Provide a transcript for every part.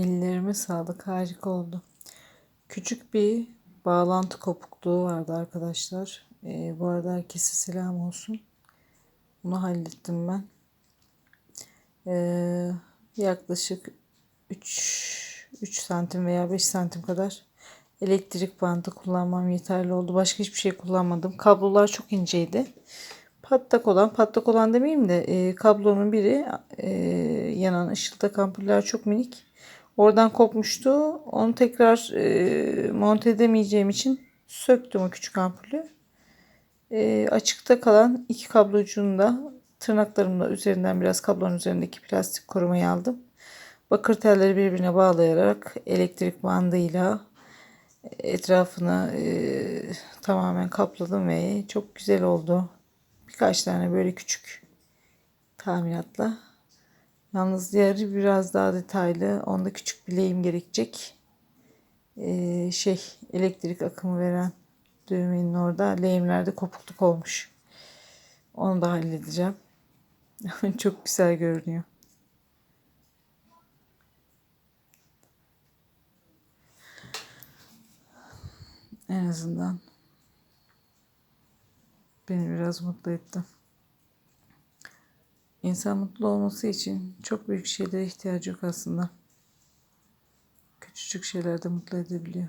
Ellerime sağlık harika oldu. Küçük bir bağlantı kopukluğu vardı arkadaşlar. Ee, bu arada herkese selam olsun. Bunu hallettim ben. Ee, yaklaşık 3 3 santim veya 5 santim kadar elektrik bandı kullanmam yeterli oldu. Başka hiçbir şey kullanmadım. Kablolar çok inceydi. Patlak olan, patlak olan demeyeyim de e, kablonun biri e, yanan ışıldak ampuller çok minik. Oradan kopmuştu. Onu tekrar e, monte edemeyeceğim için söktüm o küçük ampulü. E, açıkta kalan iki kablocuğunu da tırnaklarımla üzerinden biraz kablonun üzerindeki plastik korumayı aldım. Bakır telleri birbirine bağlayarak elektrik bandıyla etrafını e, tamamen kapladım ve çok güzel oldu. Birkaç tane böyle küçük tamiratla. Yalnız diğeri biraz daha detaylı. Onda küçük bir lehim gerekecek. Ee, şey elektrik akımı veren düğmenin orada lehimlerde kopukluk olmuş. Onu da halledeceğim. Çok güzel görünüyor. En azından beni biraz mutlu etti. İnsan mutlu olması için çok büyük şeylere ihtiyacı yok aslında. Küçücük şeyler de mutlu edebiliyor.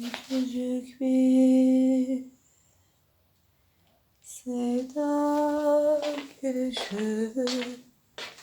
Küçücük bir sevda gülüşü